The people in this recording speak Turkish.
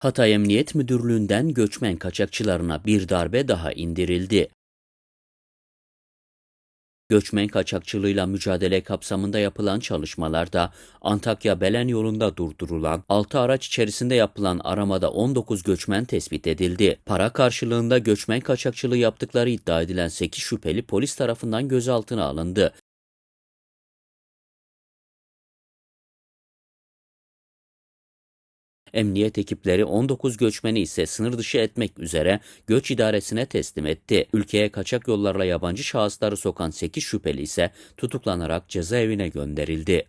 Hatay Emniyet Müdürlüğü'nden göçmen kaçakçılarına bir darbe daha indirildi. Göçmen kaçakçılığıyla mücadele kapsamında yapılan çalışmalarda Antakya Belen yolunda durdurulan 6 araç içerisinde yapılan aramada 19 göçmen tespit edildi. Para karşılığında göçmen kaçakçılığı yaptıkları iddia edilen 8 şüpheli polis tarafından gözaltına alındı. Emniyet ekipleri 19 göçmeni ise sınır dışı etmek üzere göç idaresine teslim etti. Ülkeye kaçak yollarla yabancı şahısları sokan 8 şüpheli ise tutuklanarak cezaevine gönderildi.